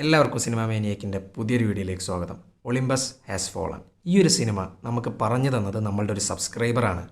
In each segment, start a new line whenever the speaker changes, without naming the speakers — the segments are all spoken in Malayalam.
എല്ലാവർക്കും സിനിമ മേനിയക്കിന്റെ പുതിയൊരു വീഡിയോയിലേക്ക് സ്വാഗതം. ഒളിമ്പസ് ഹാസ് ഫോളൺ ഈ ഒരു സിനിമ നമുക്ക് പറഞ്ഞു തന്നത് നമ്മളുടെ ഒരു സബ്സ്ക്രൈബറാണ്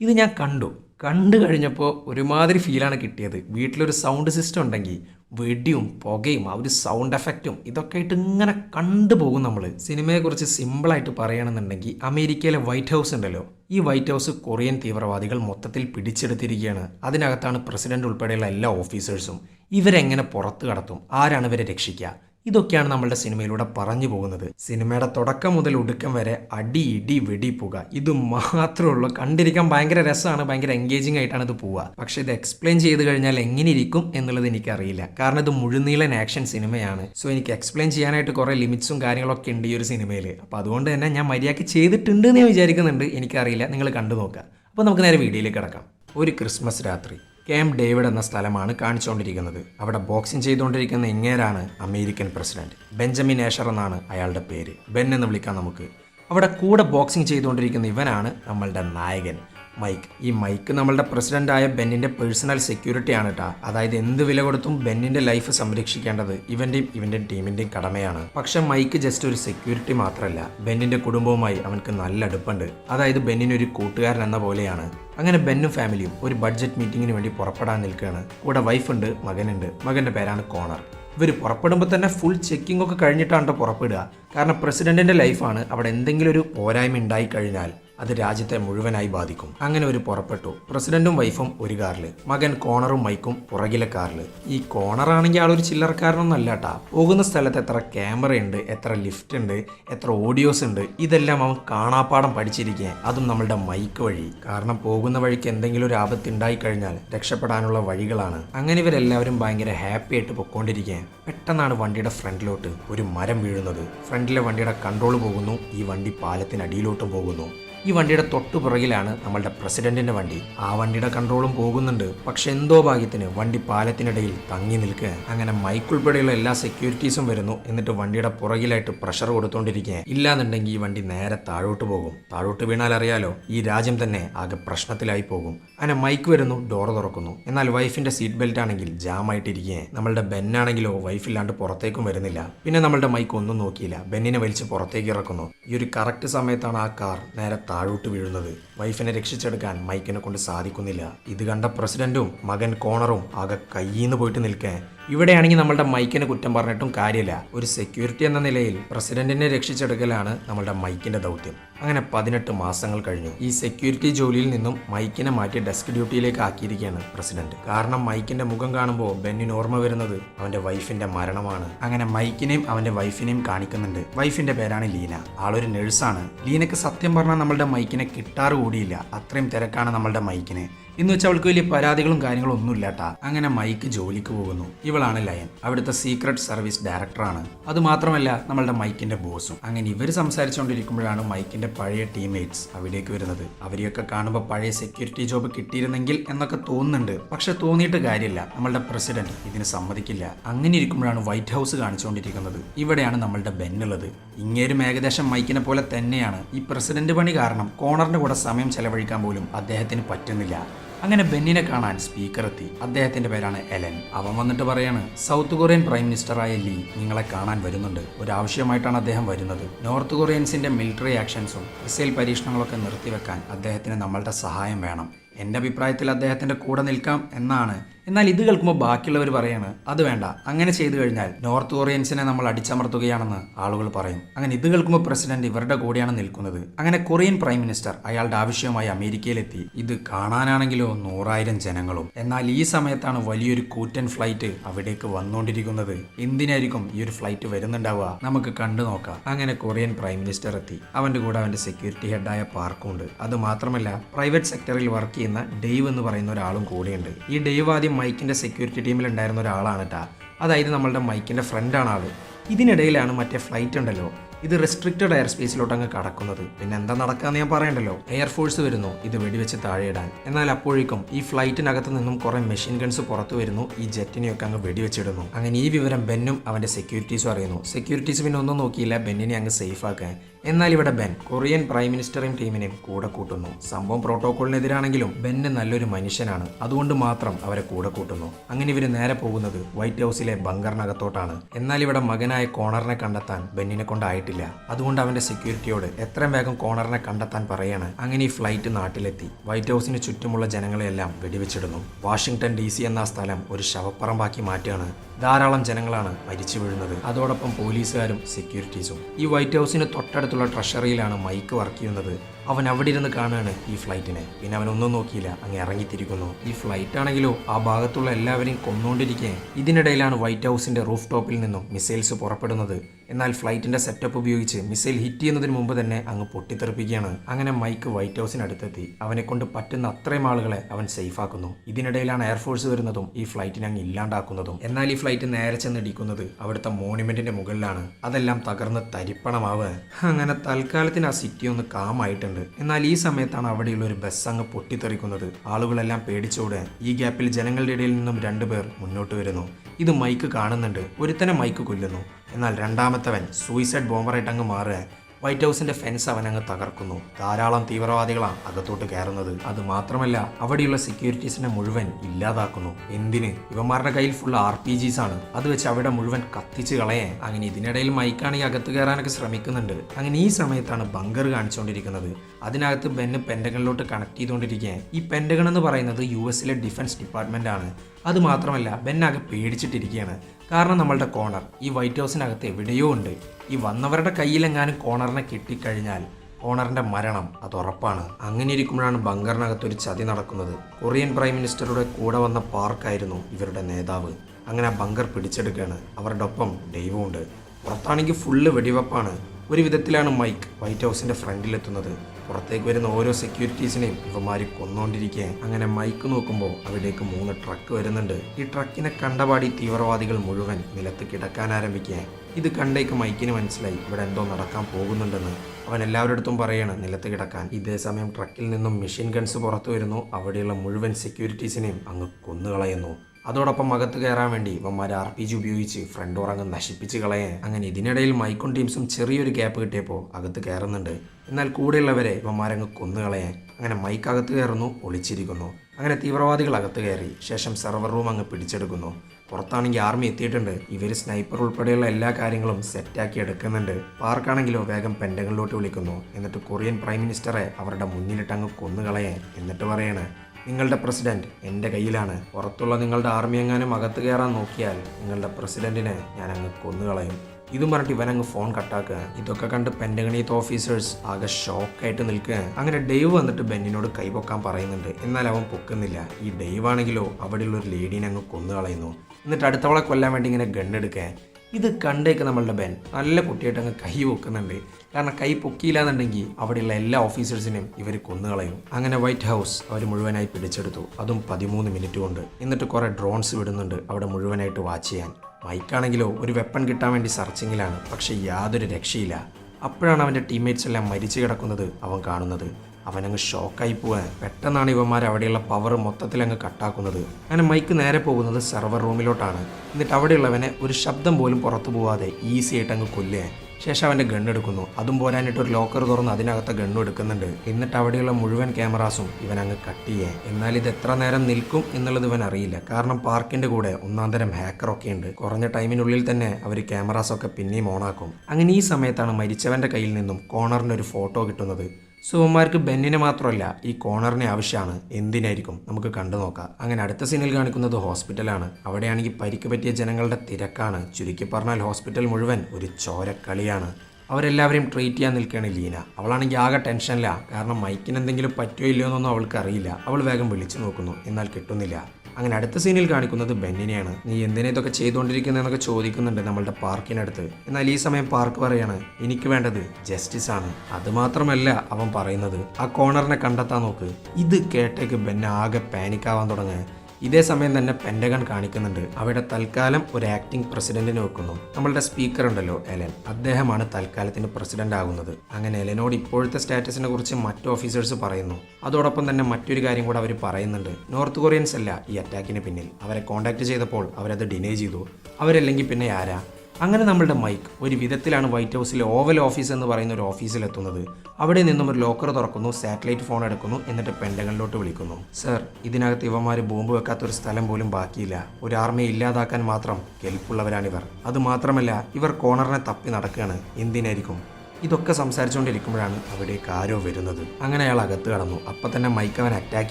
ഇത് ഞാൻ കണ്ടു. കണ്ടു കഴിഞ്ഞപ്പോൾ ഒരുമാതിരി ഫീലാണ് കിട്ടിയത്. വീട്ടിലൊരു സൗണ്ട് സിസ്റ്റം ഉണ്ടെങ്കിൽ വെടിയും പുകയും ആ ഒരു സൗണ്ട് എഫക്റ്റും ഇതൊക്കെ ആയിട്ട് ഇങ്ങനെ കണ്ടുപോകും നമ്മൾ സിനിമയെക്കുറിച്ച് സിമ്പിളായിട്ട് പറയുകയാണെന്നുണ്ടെങ്കിൽ അമേരിക്കയിലെ വൈറ്റ് ഹൗസ് ഉണ്ടല്ലോ. ഈ വൈറ്റ് ഹൗസ് കൊറിയൻ തീവ്രവാദികൾ മൊത്തത്തിൽ പിടിച്ചെടുത്തിരിക്കുകയാണ്. അതിനകത്താണ് പ്രസിഡന്റ് ഉൾപ്പെടെയുള്ള എല്ലാ ഓഫീസേഴ്സും ഇവരെങ്ങനെ പുറത്തു കടത്തും? ആരാണ് ഇവരെ രക്ഷിക്കുക? ഇതൊക്കെയാണ് നമ്മളുടെ സിനിമയിലൂടെ പറഞ്ഞു പോകുന്നത്. സിനിമയുടെ തുടക്കം മുതൽ ഒടുക്കം വരെ അടി ഇടി വെടി പുക. ഇത് മാത്രമേ ഉള്ളൂ. കണ്ടിരിക്കാൻ ഭയങ്കര രസമാണ്. ഭയങ്കര എൻഗേജിംഗ് ആയിട്ടാണ് ഇത് പോവുക. പക്ഷെ ഇത് എക്സ്പ്ലെയിൻ ചെയ്ത് കഴിഞ്ഞാൽ എങ്ങനെ ഇരിക്കും എന്നുള്ളത് എനിക്കറിയില്ല. കാരണം ഇത് മുഴുനീളൻ ആക്ഷൻ സിനിമയാണ്. സോ എനിക്ക് എക്സ്പ്ലെയിൻ ചെയ്യാനായിട്ട് കുറേ ലിമിറ്റ്സും കാര്യങ്ങളൊക്കെ ഉണ്ട് ഈ ഒരു സിനിമയിൽ അപ്പോൾ അതുകൊണ്ട് തന്നെ ഞാൻ മര്യാദയ്ക്ക് ചെയ്തിട്ടുണ്ട് എന്ന് ഞാൻ വിചാരിക്കുന്നുണ്ട്. എനിക്കറിയില്ല. നിങ്ങൾ കണ്ടു നോക്കുക. അപ്പോൾ നമുക്ക് നേരെ വീഡിയോയിലേക്ക് കിടക്കാം. ഒരു ക്രിസ്മസ് രാത്രി. ക്യാമ്പ് ഡേവിഡ് എന്ന സ്ഥലമാണ് കാണിച്ചുകൊണ്ടിരിക്കുന്നത്. അവിടെ ബോക്സിംഗ് ചെയ്തുകൊണ്ടിരിക്കുന്ന ഇങ്ങേരാണ് അമേരിക്കൻ പ്രസിഡന്റ്? ബെഞ്ചമിൻ ഏഷർ എന്നാണ് അയാളുടെ പേര്. ബെൻ എന്ന് വിളിക്കാം നമുക്ക്. അവിടെ കൂടെ ബോക്സിംഗ് ചെയ്തുകൊണ്ടിരിക്കുന്ന ഇവനാണ് നമ്മളുടെ നായകൻ. മൈക്ക്. ഈ മൈക്ക് നമ്മളുടെ പ്രസിഡന്റായ ബെന്നിന്റെ പേഴ്സണൽ സെക്യൂരിറ്റി ആണ് കേട്ടോ അതായത് എന്ത് വില കൊടുത്തും ബെന്നിന്റെ ലൈഫ് സംരക്ഷിക്കേണ്ടത് ഇവന്റെയും ഇവന്റെ ടീമിന്റെയും കടമയാണ്. പക്ഷെ മൈക്ക് ജസ്റ്റ് ഒരു സെക്യൂരിറ്റി മാത്രമല്ല ബെന്നിന്റെ കുടുംബവുമായി അവനക്ക് നല്ല അടുപ്പുണ്ട്. അതായത് ബെന്നിന് ഒരു കൂട്ടുകാരൻ എന്ന പോലെയാണ്. അങ്ങനെ ബെന്നും ഫാമിലിയും ഒരു ബഡ്ജറ്റ് മീറ്റിംഗിന് വേണ്ടി പുറപ്പെടാൻ നിൽക്കുകയാണ്. കൂടെ വൈഫുണ്ട് മകനുണ്ട്. മകന്റെ പേരാണ് കോണർ. ഇവർ പുറപ്പെടുമ്പോൾ തന്നെ ഫുൾ ചെക്കിംഗ് ഒക്കെ കഴിഞ്ഞിട്ടാണ് പുറപ്പെടുക. കാരണം പ്രസിഡന്റിന്റെ ലൈഫാണ്. അവിടെ എന്തെങ്കിലും ഒരു പോരായ്മ ഉണ്ടായി കഴിഞ്ഞാൽ അത് രാജ്യത്തെ മുഴുവനായി ബാധിക്കും. അങ്ങനെ ഒരു പുറപ്പെട്ടു. പ്രസിഡന്റും വൈഫും ഒരു കാറിൽ മകൻ കോണറും മൈക്കും പുറകിലെ കാറിൽ ഈ കോണറാണെങ്കിൽ ആളൊരു ചില്ലറക്കാരനൊന്നും അല്ല കേട്ടാ പോകുന്ന സ്ഥലത്ത് എത്ര ക്യാമറ ഉണ്ട് എത്ര ലിഫ്റ്റ് ഉണ്ട് എത്ര ഓഡിയോസ് ഉണ്ട് ഇതെല്ലാം അവൻ കാണാപ്പാടം പഠിച്ചിരിക്കുക അതും നമ്മളുടെ മൈക്ക് വഴി. കാരണം പോകുന്ന വഴിക്ക് എന്തെങ്കിലും ഒരു ആപത്ത് ഉണ്ടായി കഴിഞ്ഞാൽ രക്ഷപ്പെടാനുള്ള വഴികളാണ്. അങ്ങനെ ഇവരെല്ലാവരും ഭയങ്കര ഹാപ്പി ആയിട്ട് പൊക്കോണ്ടിരിക്കുക പെട്ടെന്നാണ് വണ്ടിയുടെ ഫ്രണ്ടിലോട്ട് ഒരു മരം വീഴുന്നത്. ഫ്രണ്ടിലെ വണ്ടിയുടെ കൺട്രോൾ പോകുന്നു. ഈ വണ്ടി പാലത്തിനടിയിലോട്ടും പോകുന്നു. ഈ വണ്ടിയുടെ തൊട്ടു പുറകിലാണ് നമ്മളുടെ പ്രസിഡന്റിന്റെ വണ്ടി. ആ വണ്ടിയുടെ കൺട്രോളും പോകുന്നുണ്ട്. പക്ഷെ എന്തോ ഭാഗ്യത്തിന് വണ്ടി പാലത്തിനിടയിൽ തങ്ങി നിൽക്കുക. അങ്ങനെ മൈക്ക് ഉൾപ്പെടെയുള്ള എല്ലാ സെക്യൂരിറ്റീസും വരുന്നു. എന്നിട്ട് വണ്ടിയുടെ പുറകിലായിട്ട് പ്രഷർ കൊടുത്തോണ്ടിരിക്കുക. ഇല്ലാന്നുണ്ടെങ്കിൽ ഈ വണ്ടി നേരെ താഴോട്ട് പോകും. താഴോട്ട് വീണാൽ അറിയാലോ ഈ രാജ്യം തന്നെ ആകെ പ്രശ്നത്തിലായി പോകും. അങ്ങനെ മൈക്ക് വരുന്നു ഡോർ തുറക്കുന്നു. എന്നാൽ വൈഫിന്റെ സീറ്റ് ബെൽറ്റ് ആണെങ്കിൽ ജാം ആയിട്ടിരിക്കുക നമ്മളുടെ ബെന്നാണെങ്കിലോ വൈഫില്ലാണ്ട് പുറത്തേക്കും വരുന്നില്ല. പിന്നെ നമ്മളുടെ മൈക്ക് ഒന്നും നോക്കിയില്ല. ബെന്നിനെ വലിച്ച് പുറത്തേക്ക് ഇറക്കുന്നു. ഈ ഒരു കറക്റ്റ് സമയത്താണ് ആ കാർ നേരെ താഴോട്ട് വീഴുന്നത്. വൈഫിനെ രക്ഷിച്ചെടുക്കാൻ മൈക്കിനെ കൊണ്ട് സാധിക്കുന്നില്ല. ഇത് കണ്ട പ്രസിഡന്റും മകൻ കോണറും ആകെ കയ്യിന്ന് പോയിട്ട് നിൽക്കാൻ ഇവിടെയാണെങ്കിൽ നമ്മളുടെ മൈക്കിനെ കുറ്റം പറഞ്ഞിട്ടും കാര്യമില്ല. ഒരു സെക്യൂരിറ്റി എന്ന നിലയിൽ പ്രസിഡന്റിനെ രക്ഷിച്ചെടുക്കലാണ് നമ്മളുടെ മൈക്കിന്റെ ദൗത്യം. അങ്ങനെ പതിനെട്ട് മാസങ്ങൾ കഴിഞ്ഞു. ഈ സെക്യൂരിറ്റി ജോലിയിൽ നിന്നും മൈക്കിനെ മാറ്റി ഡെസ്ക് ഡ്യൂട്ടിയിലേക്ക് ആക്കിയിരിക്കുകയാണ് പ്രസിഡന്റ്. കാരണം മൈക്കിന്റെ മുഖം കാണുമ്പോൾ ബെന്നിന് ഓർമ്മ വരുന്നത് അവന്റെ വൈഫിന്റെ മരണമാണ്. അങ്ങനെ മൈക്കിനെയും അവന്റെ വൈഫിനെയും കാണിക്കുന്നുണ്ട്. വൈഫിന്റെ പേരാണ് ലീന. ആളൊരു നഴ്സാണ് ലീനക്ക് സത്യം പറഞ്ഞാൽ നമ്മളുടെ മൈക്കിനെ കിട്ടാറ് കൂടിയില്ല. അത്രയും തിരക്കാണ് നമ്മളുടെ മൈക്കിന്. എന്ന് വെച്ചാൽ അവൾക്ക് വലിയ പരാതികളും കാര്യങ്ങളും ഒന്നുമില്ല കേട്ടാ അങ്ങനെ മൈക്ക് ജോലിക്ക് പോകുന്നു. ഇവളാണ് ലയൻ. അവിടുത്തെ സീക്രട്ട് സർവീസ് ഡയറക്ടറാണ് അത് മാത്രമല്ല നമ്മളുടെ മൈക്കിന്റെ ബോസും. അങ്ങനെ ഇവർ സംസാരിച്ചുകൊണ്ടിരിക്കുമ്പോഴാണ് മൈക്കിന്റെ പഴയ ടീംമേറ്റ്സ് അവിടേക്ക് വരുന്നത്. അവരെയൊക്കെ കാണുമ്പോൾ പഴയ സെക്യൂരിറ്റി ജോബ് കിട്ടിയിരുന്നെങ്കിൽ എന്നൊക്കെ തോന്നുന്നുണ്ട്. പക്ഷെ തോന്നിയിട്ട് കാര്യമില്ല. നമ്മളുടെ പ്രസിഡന്റ് ഇതിന് സമ്മതിക്കില്ല. അങ്ങനെ ഇരിക്കുമ്പോഴാണ് വൈറ്റ് ഹൗസ് കാണിച്ചുകൊണ്ടിരിക്കുന്നത്. ഇവിടെയാണ് നമ്മളുടെ ബെന്നുള്ളത് ഇങ്ങേരും ഏകദേശം മൈക്കിനെ പോലെ തന്നെയാണ്. ഈ പ്രസിഡന്റ് പണി കാരണം കോണറിന്റെ കൂടെ സമയം ചെലവഴിക്കാൻ പോലും അദ്ദേഹത്തിന് പറ്റുന്നില്ല. അങ്ങനെ ബെന്നിനെ കാണാൻ സ്പീക്കർ എത്തി. അദ്ദേഹത്തിന്റെ പേരാണ് എലൻ. അവൻ വന്നിട്ട് പറയാണ് സൗത്ത് കൊറിയൻ പ്രൈം മിനിസ്റ്ററായ ലീ നിങ്ങളെ കാണാൻ വരുന്നുണ്ട്. ഒരാവശ്യമായിട്ടാണ് അദ്ദേഹം വരുന്നത്. നോർത്ത് കൊറിയൻസിന്റെ മിലിറ്ററി ആക്ഷൻസും മിസൈൽ പരീക്ഷണങ്ങളൊക്കെ നിർത്തിവെക്കാൻ അദ്ദേഹത്തിന് നമ്മളുടെ സഹായം വേണം. എന്റെ അഭിപ്രായത്തിൽ അദ്ദേഹത്തിന്റെ കൂടെ നിൽക്കാം എന്നാണ് എന്നാൽ ഇത് കേൾക്കുമ്പോൾ ബാക്കിയുള്ളവർ പറയാണ് അത് വേണ്ട. അങ്ങനെ ചെയ്തു കഴിഞ്ഞാൽ നോർത്ത് കൊറിയൻസിനെ നമ്മൾ അടിച്ചമർത്തുകയാണെന്ന് ആളുകൾ പറയും. അങ്ങനെ ഇത് കേൾക്കുമ്പോൾ പ്രസിഡന്റ് ഇവരുടെ കൂടെയാണ് നിൽക്കുന്നത്. അങ്ങനെ കൊറിയൻ പ്രൈം മിനിസ്റ്റർ അയാളുടെ ആവശ്യവുമായി അമേരിക്കയിലെത്തി. ഇത് കാണാനാണെങ്കിലോ നൂറായിരം ജനങ്ങളും. എന്നാൽ ഈ സമയത്താണ് വലിയൊരു കൂറ്റൻ ഫ്ലൈറ്റ് അവിടേക്ക് വന്നുകൊണ്ടിരിക്കുന്നത്. എന്തിനായിരിക്കും ഈ ഒരു ഫ്ലൈറ്റ് വരുന്നുണ്ടാവുക? നമുക്ക് കണ്ടു നോക്കാം. അങ്ങനെ കൊറിയൻ പ്രൈം മിനിസ്റ്റർ എത്തി. അവന്റെ കൂടെ അവന്റെ സെക്യൂരിറ്റി ഹെഡായ പാർക്കും ഉണ്ട് അത് മാത്രമല്ല പ്രൈവറ്റ് സെക്ടറിൽ വർക്ക് ചെയ്യുന്ന ഡെയ്വ് എന്ന് പറയുന്ന ഒരാളും കൂടെയുണ്ട്. ഈ ഡെയ്വ് ആദ്യം മൈക്കിന്റെ സെക്യൂരിറ്റി ടീമിൽ ഉണ്ടായിരുന്ന ഒരാളാണ് കേട്ടാ അതായത് നമ്മളുടെ മൈക്കിന്റെ ഫ്രണ്ടാണ് ആൾ. ഇതിനിടയിലാണ് മറ്റേ ഫ്ലൈറ്റ് ഉണ്ടല്ലോ. ഇത് റെസ്ട്രിക്റ്റഡ് എയർ സ്പേസിലോട്ട് അങ്ങ് കടക്കുന്നത്. പിന്നെ എന്താ നടക്കാന്ന് ഞാൻ പറയണ്ടല്ലോ? എയർഫോഴ്സ് വരുന്നു. ഇത് വെടിവെച്ച് താഴെയിടാൻ എന്നാൽ അപ്പോഴേക്കും ഈ ഫ്ലൈറ്റിനകത്ത് നിന്നും കുറെ മെഷീൻ ഗൺസ് പുറത്തു വരുന്നു. ഈ ജെറ്റിനെയൊക്കെ അങ്ങ് വെടിവെച്ചിടുന്നു. അങ്ങനെ ഈ വിവരം ബെന്നും അവന്റെ സെക്യൂരിറ്റീസും അറിയുന്നു. സെക്യൂരിറ്റീസ് പിന്നെ ഒന്നും നോക്കിയില്ല. ബെന്നിനെ അങ്ങ് സേഫ് ആക്കാൻ. എന്നാൽ ഇവിടെ ബെൻ കൊറിയൻ പ്രൈം മിനിസ്റ്ററെയും ടീമിനെയും കൂടെ കൂട്ടുന്നു. സംഭവം പ്രോട്ടോകോളിനെതിരാണെങ്കിലും ബെന്ന് നല്ലൊരു മനുഷ്യനാണ്. അതുകൊണ്ട് മാത്രം അവരെ കൂടെ കൂട്ടുന്നു. അങ്ങനെ ഇവർ നേരെ പോകുന്നത് വൈറ്റ് ഹൗസിലെ ബങ്കറിനകത്തോട്ടാണ് എന്നാൽ ഇവിടെ മകനായ കോണറിനെ കണ്ടെത്താൻ ബെന്നിനെ കൊണ്ടായിട്ടില്ല. അതുകൊണ്ട് അവന്റെ സെക്യൂരിറ്റിയോട് എത്രയും വേഗം കോണറിനെ കണ്ടെത്താൻ പറയാണ്. അങ്ങനെ ഈ ഫ്ലൈറ്റ് നാട്ടിലെത്തി. വൈറ്റ് ഹൗസിന് ചുറ്റുമുള്ള ജനങ്ങളെയെല്ലാം വെടിവെച്ചിടുന്നു. വാഷിംഗ്ടൺ ഡി എന്ന സ്ഥലം ഒരു ശവപ്പറമ്പാക്കി മാറ്റുകയാണ്. ധാരാളം ജനങ്ങളാണ് മരിച്ചു വീഴുന്നത്. അതോടൊപ്പം പോലീസുകാരും സെക്യൂരിറ്റീസും. ഈ വൈറ്റ് ഹൗസിന് തൊട്ടടുത്തുള്ള ട്രഷറിയിലാണ് മൈക്ക് വർക്ക് ചെയ്യുന്നത്. അവൻ അവിടെ ഇരുന്ന് കാണുകയാണ് ഈ ഫ്ലൈറ്റിനെ. പിന്നെ അവൻ ഒന്നും നോക്കിയില്ല. അങ്ങ് ഇറങ്ങിത്തിരിക്കുന്നു. ഈ ഫ്ലൈറ്റ് ആണെങ്കിലോ ആ ഭാഗത്തുള്ള എല്ലാവരെയും കൊന്നുകൊണ്ടിരിക്കെ ഇതിനിടയിലാണ് വൈറ്റ് ഹൗസിന്റെ റൂഫ് ടോപ്പിൽ നിന്നും മിസൈൽസ് പുറപ്പെടുന്നത്. എന്നാൽ ഫ്ലൈറ്റിന്റെ സെറ്റപ്പ് ഉപയോഗിച്ച് മിസൈൽ ഹിറ്റ് ചെയ്യുന്നതിന് മുമ്പ് തന്നെ അങ്ങ് പൊട്ടിത്തെറിപ്പിക്കുകയാണ്. അങ്ങനെ മൈക്ക് വൈറ്റ് ഹൗസിനടുത്തെത്തി അവനെ കൊണ്ട് പറ്റുന്ന അത്രയും ആളുകളെ അവൻ സേഫ് ആക്കുന്നു ഇതിനിടയിലാണ് എയർഫോഴ്സ് വരുന്നതും ഈ ഫ്ലൈറ്റിനെ അങ്ങ് ഇല്ലാണ്ടാക്കുന്നതും. എന്നാൽ ഈ ഫ്ലൈറ്റ് നേരെ ചെന്ന് ഇടിക്കുന്നത് അവിടുത്തെ മോണുമെന്റിന്റെ മുകളിലാണ്. അതെല്ലാം തകർന്ന് തരിപ്പണമാവുക അങ്ങനെ തൽക്കാലത്തിന് ആ സിറ്റി ഒന്ന് കാമായിട്ടുണ്ട്. എന്നാൽ ഈ സമയത്താണ് അവിടെയുള്ള ഒരു ബസ് അങ്ങ് പൊട്ടിത്തെറിക്കുന്നത്. ആളുകളെല്ലാം പേടിച്ചോടെ ഈ ഗ്യാപ്പിൽ ജനങ്ങളുടെ ഇടയിൽ നിന്നും രണ്ടുപേർ മുന്നോട്ട് വരുന്നു. ഇത് മൈക്ക് കാണുന്നുണ്ട്. ഒരുത്തനെ മൈക്ക് കൊല്ലുന്നു. എന്നാൽ രണ്ടാമത്തവൻ സൂയിസൈഡ് ബോംബറായിട്ട് അങ്ങ് മാറുക. വൈറ്റ് ഹൗസിന്റെ ഫെൻസ് അവൻ അങ്ങ് തകർക്കുന്നു. ധാരാളം തീവ്രവാദികളാണ് അകത്തോട്ട് കയറുന്നത്. അത് മാത്രമല്ല അവിടെയുള്ള സെക്യൂരിറ്റീസിനെ മുഴുവൻ ഇല്ലാതാക്കുന്നു. എന്തിന്? ഇവന്മാരുടെ കയ്യിൽ ഫുൾ ആർ പി ജീസ് ആണ്. അത് വെച്ച് അവിടെ മുഴുവൻ കത്തിച്ച് കളയാൻ അങ്ങനെ ഇതിനിടയിൽ മൈക്കാണെങ്കിൽ അകത്ത് കയറാനൊക്കെ ശ്രമിക്കുന്നുണ്ട്. അങ്ങനെ ഈ സമയത്താണ് ബങ്കർ കാണിച്ചുകൊണ്ടിരിക്കുന്നത് അതിനകത്ത് ബെന്ന് പെൻഡഗണിലോട്ട് കണക്ട് ചെയ്തുകൊണ്ടിരിക്കുകയാണ്. ഈ പെൻഡഗൺ എന്ന് പറയുന്നത് യു എസിലെ ഡിഫൻസ് ഡിപ്പാർട്ട്മെന്റ് ആണ്. അത് മാത്രമല്ല ബെന്നാകെ പേടിച്ചിട്ടിരിക്കുകയാണ്. കാരണം നമ്മളുടെ കോണർ ഈ വൈറ്റ് ഹൗസിനകത്ത് എവിടെയോ ഉണ്ട്. ഈ വന്നവരുടെ കയ്യിലെങ്ങാനും കോണറിനെ കിട്ടിക്കഴിഞ്ഞാൽ ഓണറിന്റെ മരണം അത് ഉറപ്പാണ്. അങ്ങനെ ഇരിക്കുമ്പോഴാണ് ബങ്കറിനകത്ത് ഒരു ചതി നടക്കുന്നത്. കൊറിയൻ പ്രൈം മിനിസ്റ്ററുടെ കൂടെ വന്ന പാർക്കായിരുന്നു ഇവരുടെ നേതാവ്. അങ്ങനെ ബങ്കർ പിടിച്ചെടുക്കുകയാണ്. അവരുടെ ഒപ്പം ദൈവമുണ്ട് പുറത്താണെങ്കിൽ ഫുള്ള് വെടിവെപ്പാണ്. ഒരു വിധത്തിലാണ് മൈക്ക് വൈറ്റ് ഹൗസിന്റെ ഫ്രണ്ടിലെത്തുന്നത്. പുറത്തേക്ക് വരുന്ന ഓരോ സെക്യൂരിറ്റീസിനെയും ഇവന്മാർ കൊന്നുകൊണ്ടിരിക്കുക അങ്ങനെ മൈക്ക് നോക്കുമ്പോൾ അവിടേക്ക് മൂന്ന് ട്രക്ക് വരുന്നുണ്ട്. ഈ ട്രക്കിനെ കണ്ടപാടി തീവ്രവാദികൾ മുഴുവൻ നിലത്ത് കിടക്കാൻ ആരംഭിക്കുക ഇത് കണ്ടേക്ക് മൈക്കിന് മനസ്സിലായി ഇവിടെ എന്തോ നടക്കാൻ പോകുന്നുണ്ടെന്ന്. അവൻ എല്ലാവരുടെ അടുത്തും പറയാണ് നിലത്ത് കിടക്കാൻ. ഇതേ സമയം ട്രക്കിൽ നിന്നും മെഷീൻ ഗൺസ് പുറത്തു വരുന്നു. അവിടെയുള്ള മുഴുവൻ സെക്യൂരിറ്റീസിനെയും അങ്ങ് കൊന്നുകളയുന്നു. അതോടൊപ്പം അകത്ത് കയറാൻ വേണ്ടി ഇവന്മാർ ആർ പി ജി ഉപയോഗിച്ച് ഫ്രണ്ട് ഡോർ അങ്ങ് നശിപ്പിച്ച് കളയാൻ അങ്ങനെ ഇതിനിടയിൽ മൈക്കോൺ ടീംസും ചെറിയൊരു ഗ്യാപ്പ് കിട്ടിയപ്പോൾ അകത്ത് കയറുന്നുണ്ട്. എന്നാൽ കൂടെയുള്ളവരെ ഇവന്മാരങ്ങ് കൊന്നു കളയാൻ അങ്ങനെ മൈക്ക് അകത്ത് കയറുന്നു ഒളിച്ചിരിക്കുന്നു. അങ്ങനെ തീവ്രവാദികൾ അകത്ത് കയറി ശേഷം സെർവർ റൂം അങ്ങ് പിടിച്ചെടുക്കുന്നു. പുറത്താണെങ്കിൽ ആർമി എത്തിയിട്ടുണ്ട്. ഇവർ സ്നൈപ്പർ ഉൾപ്പെടെയുള്ള എല്ലാ കാര്യങ്ങളും സെറ്റാക്കി എടുക്കുന്നുണ്ട്. പാർക്കാണെങ്കിലോ വേഗം പെൻഡങ്ങളിലോട്ട് വിളിക്കുന്നു. എന്നിട്ട് കൊറിയൻ പ്രൈം മിനിസ്റ്ററെ അവരുടെ മുന്നിലിട്ട് അങ്ങ് കൊന്നുകളയാൻ എന്നിട്ട് പറയാണ് നിങ്ങളുടെ പ്രസിഡന്റ് എന്റെ കയ്യിലാണ്. പുറത്തുള്ള നിങ്ങളുടെ ആർമി എങ്ങാനും അകത്ത് കയറാൻ നോക്കിയാൽ നിങ്ങളുടെ പ്രസിഡന്റിനെ ഞാൻ അങ്ങ് കൊന്നുകളയും. ഇതും പറഞ്ഞിട്ട് ഇവനങ്ങ് ഫോൺ കട്ടാക്കുക. ഇതൊക്കെ കണ്ട് പെൻഡഗണീത്ത് ഓഫീസേഴ്സ് ആകെ ഷോക്കായിട്ട് നിൽക്കുക. അങ്ങനെ ഡെയ്വ് വന്നിട്ട് ബെന്നിനോട് കൈപൊക്കാൻ പറയുന്നുണ്ട്. എന്നാൽ അവൻ പൊക്കുന്നില്ല. ഈ ഡേവ് ആണെങ്കിലോ അവിടെയുള്ള ഒരു ലേഡീനെ അങ്ങ് കൊന്നു കളയുന്നു എന്നിട്ട് അടുത്തവളെ കൊല്ലാൻ വേണ്ടി ഇങ്ങനെ ഗണ്ണെടുക്കുക. ഇത് കണ്ടേക്ക് നമ്മളുടെ ബെൻ. നല്ല കുട്ടിയായിട്ട് അങ്ങ് കൈ പൊക്കുന്നുണ്ട്. കാരണം കൈ പൊക്കിയില്ല എന്നുണ്ടെങ്കിൽ അവിടെയുള്ള എല്ലാ ഓഫീസേഴ്സിനെയും ഇവർ കൊന്നുകളയും. അങ്ങനെ വൈറ്റ് ഹൗസ് അവർ മുഴുവനായി പിടിച്ചെടുത്തു. അതും പതിമൂന്ന് മിനിറ്റ് കൊണ്ട്. എന്നിട്ട് കുറേ ഡ്രോൺസ് വിടുന്നുണ്ട് അവിടെ മുഴുവനായിട്ട് വാച്ച് ചെയ്യാൻ. മൈക്കാണെങ്കിലോ ഒരു വെപ്പൺ കിട്ടാൻ വേണ്ടി സെർച്ചിങ്ങിലാണ്. പക്ഷേ യാതൊരു രക്ഷയില്ല. അപ്പോഴാണ് അവന്റെ ടീംമേറ്റ്സ് എല്ലാം മരിച്ചു കിടക്കുന്നത് അവൻ കാണുന്നത്. അവനങ്ങ് ഷോക്കായി പോവാൻ പെട്ടെന്നാണ് ഇവന്മാർ അവിടെയുള്ള പവർ മൊത്തത്തിൽ അങ്ങ് കട്ടാക്കുന്നത് അങ്ങനെ മൈക്ക് നേരെ പോകുന്നത് സെർവർ റൂമിലോട്ടാണ് എന്നിട്ട് അവിടെയുള്ളവനെ ഒരു ശബ്ദം പോലും പുറത്തു പോവാതെ ഈസി ആയിട്ട് അങ്ങ് കൊല്ലേ ശേഷം അവന്റെ ഗണ്ണെടുക്കുന്നു അതും പോരാനിട്ട് ഒരു ലോക്കർ തുറന്ന് അതിനകത്ത് ഗണ്ണും എടുക്കുന്നുണ്ട്. എന്നിട്ട് അവിടെയുള്ള മുഴുവൻ ക്യാമറാസും ഇവൻ അങ്ങ് കട്ട് ചെയ്യേ എന്നാൽ ഇത് എത്ര നേരം നിൽക്കും എന്നുള്ളത് ഇവൻ അറിയില്ല. കാരണം പാർക്കിന്റെ കൂടെ ഒന്നാം തരം ഹാക്കറൊക്കെ ഉണ്ട്. കുറഞ്ഞ ടൈമിനുള്ളിൽ തന്നെ അവർ ക്യാമറാസൊക്കെ പിന്നെയും ഓണാക്കും അങ്ങനെ ഈ സമയത്താണ് മരിച്ചവന്റെ കയ്യിൽ നിന്നും കോണറിന്റെ ഒരു ഫോട്ടോ കിട്ടുന്നത്. സുവന്മാർക്ക് ബെന്നിനെ മാത്രമല്ല ഈ കോണറിനെ ആവശ്യമാണ്. എന്തിനായിരിക്കും? നമുക്ക് കണ്ടു നോക്കാം. അങ്ങനെ അടുത്ത സീനിൽ കാണിക്കുന്നത് ഹോസ്പിറ്റലാണ്. അവിടെയാണെങ്കിൽ പരിക്ക് പറ്റിയ ജനങ്ങളുടെ തിരക്കാണ്. ചുരുക്കി പറഞ്ഞാൽ ഹോസ്പിറ്റൽ മുഴുവൻ ഒരു ചോരക്കളിയാണ്. അവരെല്ലാവരെയും ട്രീറ്റ് ചെയ്യാൻ നിൽക്കുകയാണ് ലീന. അവളാണെങ്കിൽ ആകെ ടെൻഷനില്ല കാരണം മൈക്കിന് എന്തെങ്കിലും പറ്റുമോ ഇല്ലയോ എന്നൊന്നും അവൾക്ക് അറിയില്ല അവൾ വേഗം വിളിച്ചു നോക്കുന്നു. എന്നാൽ കിട്ടുന്നില്ല. അങ്ങനെ അടുത്ത സീനിൽ കാണിക്കുന്നത് ബെന്നിനെയാണ്. നീ എന്തിനെ ഇതൊക്കെ ചെയ്തുകൊണ്ടിരിക്കുന്നതെന്നൊക്കെ ചോദിക്കുന്നുണ്ട് നമ്മളുടെ പാർക്കിനടുത്ത്. എന്നാൽ ഈ സമയം പാർക്ക് പറയാണ് എനിക്ക് വേണ്ടത് ജസ്റ്റിസ് ആണ്. അത് മാത്രമല്ല അവൻ പറയുന്നത്. ആ കോണറിനെ കണ്ടെത്താൻ നോക്ക്. ഇത് കേട്ടേക്ക് ബെന്നെ ആകെ പാനിക്കാവാൻ തുടങ്ങുക ഇതേ സമയം തന്നെ പെൻഡഗൺ കാണിക്കുന്നുണ്ട്. അവിടെ തൽക്കാലം ഒരു ആക്ടിംഗ് പ്രസിഡന്റിനെ വെക്കുന്നു. നമ്മളുടെ സ്പീക്കർ ഉണ്ടല്ലോ എലൻ അദ്ദേഹമാണ് തൽക്കാലത്തിന് പ്രസിഡന്റ് ആകുന്നത്. അങ്ങനെ എലനോട് ഇപ്പോഴത്തെ സ്റ്റാറ്റസിനെ കുറിച്ച് മറ്റു ഓഫീസേഴ്സ് പറയുന്നു. അതോടൊപ്പം തന്നെ മറ്റൊരു കാര്യം കൂടെ അവർ പറയുന്നുണ്ട്. നോർത്ത് കൊറിയൻസ് അല്ല ഈ അറ്റാക്കിന് പിന്നിൽ. അവരെ കോൺടാക്ട് ചെയ്തപ്പോൾ അവരത് ഡിനേ ചെയ്തു. അവരല്ലെങ്കിൽ പിന്നെ ആരാ? അങ്ങനെ നമ്മളുടെ മൈക്ക് ഒരു വിധത്തിലാണ് വൈറ്റ് ഹൗസിലെ ഓവൽ ഓഫീസ് എന്ന് പറയുന്ന ഒരു ഓഫീസിലെത്തുന്നത് അവിടെ നിന്നും ഒരു ലോക്കർ തുറക്കുന്നു സാറ്റലൈറ്റ് ഫോൺ എടുക്കുന്നു എന്നിട്ട് പെൻഡഗണിലോട്ട് വിളിക്കുന്നു. സർ ഇതിനകത്ത് ഇവന്മാർ ബോംബ് വെക്കാത്ത ഒരു സ്ഥലം പോലും ബാക്കിയില്ല. ഒരു ആർമിയെ ഇല്ലാതാക്കാൻ മാത്രം കെൽപ്പുള്ളവരാണിവർ. അത് മാത്രമല്ല ഇവർ കോണറിനെ തപ്പി നടക്കുകയാണ്. എന്തിനായിരിക്കും? ഇതൊക്കെ സംസാരിച്ചുകൊണ്ടിരിക്കുമ്പോഴാണ് അവിടേക്ക് ആരോ വരുന്നത്. അങ്ങനെ അയാൾ അകത്ത് കടന്നു. അപ്പം തന്നെ മൈക്ക് അവൻ അറ്റാക്ക്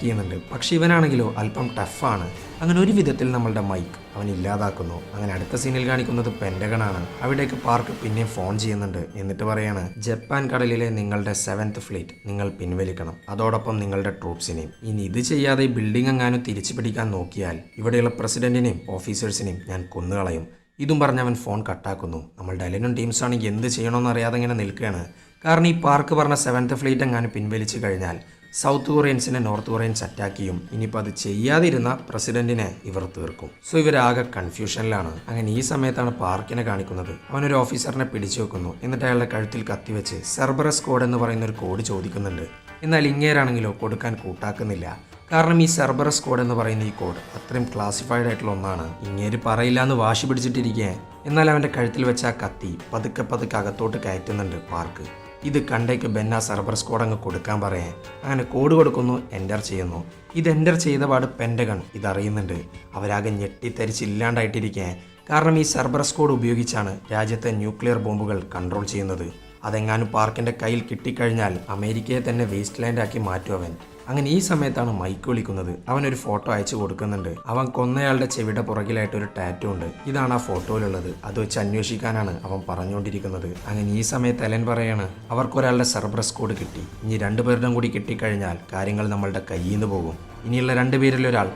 ചെയ്യുന്നുണ്ട്. പക്ഷെ ഇവനാണെങ്കിലോ അല്പം ടഫാണ് അങ്ങനെ ഒരു വിധത്തിൽ നമ്മളുടെ മൈക്ക് അവൻ ഇല്ലാതാക്കുന്നു. അങ്ങനെ അടുത്ത സീനിൽ കാണിക്കുന്നത് പെൻഡഗണാണ് അവിടേക്ക് പാർക്ക് പിന്നെയും ഫോൺ ചെയ്യുന്നുണ്ട്. എന്നിട്ട് പറയാണ് ജപ്പാൻ കടലിലെ നിങ്ങളുടെ സെവൻത്ത് ഫ്ലീറ്റ് നിങ്ങൾ പിൻവലിക്കണം. അതോടൊപ്പം നിങ്ങളുടെ ട്രൂപ്സിനെയും ഇനി ഇത് ചെയ്യാതെ ബിൽഡിംഗ് എങ്ങാനും തിരിച്ചു പിടിക്കാൻ നോക്കിയാൽ ഇവിടെയുള്ള പ്രസിഡന്റിനെയും ഓഫീസേഴ്സിനെയും ഞാൻ കൊന്നുകളയും. ഇതും പറഞ്ഞ് അവൻ ഫോൺ കട്ടാക്കുന്നു. നമ്മൾ ഡലനും ടീംസാണെങ്കിൽ എന്ത് ചെയ്യണമെന്ന് അറിയാതെ ഇങ്ങനെ നിൽക്കുകയാണ്. കാരണം ഈ പാർക്ക് പറഞ്ഞ സെവൻത്ത് ഫ്ലീറ്റ് എങ്ങാനും പിൻവലിച്ചു കഴിഞ്ഞാൽ സൗത്ത് കൊറിയൻസിനെ നോർത്ത് കൊറിയൻസ് അറ്റാക്ക് ചെയ്യും. ഇനിയിപ്പോൾ അത് ചെയ്യാതിരുന്ന പ്രസിഡന്റിനെ ഇവർ തീർക്കും. സോ ഇവരാകെ കൺഫ്യൂഷനിലാണ് അങ്ങനെ ഈ സമയത്താണ് പാർക്കിനെ കാണിക്കുന്നത്. അവനൊരു ഓഫീസറിനെ പിടിച്ചു വെക്കുന്നു. എന്നിട്ട് അയാളുടെ കഴുത്തിൽ കത്തിവെച്ച് സെർബറസ് കോഡ് എന്ന് പറയുന്ന ഒരു കോഡ് ചോദിക്കുന്നുണ്ട്. എന്നാൽ ഇങ്ങേരാണെങ്കിലോ കൊടുക്കാൻ കൂട്ടാക്കുന്നില്ല. കാരണം ഈ സെർബറസ് കോഡ് എന്ന് പറയുന്ന ഈ കോഡ് അത്രയും ക്ലാസിഫൈഡ് ആയിട്ടുള്ള ഒന്നാണ്. ഇങ്ങേര് പറയില്ല എന്ന് വാശി പിടിച്ചിട്ടിരിക്കുക എന്നാൽ അവന്റെ കഴുത്തിൽ വെച്ച ആ കത്തി പതുക്കെ പതുക്കെ അകത്തോട്ട് കയറ്റുന്നുണ്ട് പാർക്ക് ഇത് കണ്ടേക്ക് ബെന്ന സെർബറസ് കോഡ് അങ്ങ് കൊടുക്കാൻ പറയാൻ അങ്ങനെ കോഡ് കൊടുക്കുന്നു എന്റർ ചെയ്യുന്നു. ഇത് എന്റർ ചെയ്ത പാട് പെൻഡഗൺ ഇതറിയുന്നുണ്ട്. അവരാകെ ഞെട്ടിത്തരിച്ചില്ലാണ്ടായിട്ടിരിക്കാൻ കാരണം ഈ സെർബറസ് കോഡ് ഉപയോഗിച്ചാണ് രാജ്യത്തെ ന്യൂക്ലിയർ ബോംബുകൾ കൺട്രോൾ ചെയ്യുന്നത്. അതെങ്ങാനും പാർക്കിന്റെ കയ്യിൽ കിട്ടിക്കഴിഞ്ഞാൽ അമേരിക്കയെ തന്നെ വേസ്റ്റ് ലാൻഡാക്കി മാറ്റും അവൻ. അങ്ങനെ ഈ സമയത്താണ് മൈക്ക് വിളിക്കുന്നത്. അവൻ ഒരു ഫോട്ടോ അയച്ചു കൊടുക്കുന്നുണ്ട്. അവൻ കൊന്നയാളുടെ ചെവിയുടെ പുറകിലായിട്ട് ഒരു ടാറ്റു ഉണ്ട്. ഇതാണ് ആ ഫോട്ടോയിലുള്ളത്. അത് വെച്ച് അന്വേഷിക്കാനാണ് അവൻ പറഞ്ഞുകൊണ്ടിരിക്കുന്നത്. അങ്ങനെ ഈ സമയത്ത് അലൻ പറയാണ് അവർക്കൊരാളുടെ സെർബ്രസ് കോഡ് കിട്ടി. ഇനി രണ്ടുപേരുടെയും കൂടി കിട്ടിക്കഴിഞ്ഞാൽ കാര്യങ്ങൾ നമ്മളുടെ കയ്യിൽ നിന്ന് പോകും. ഇനിയുള്ള രണ്ടുപേരിൽ ഒരാൾ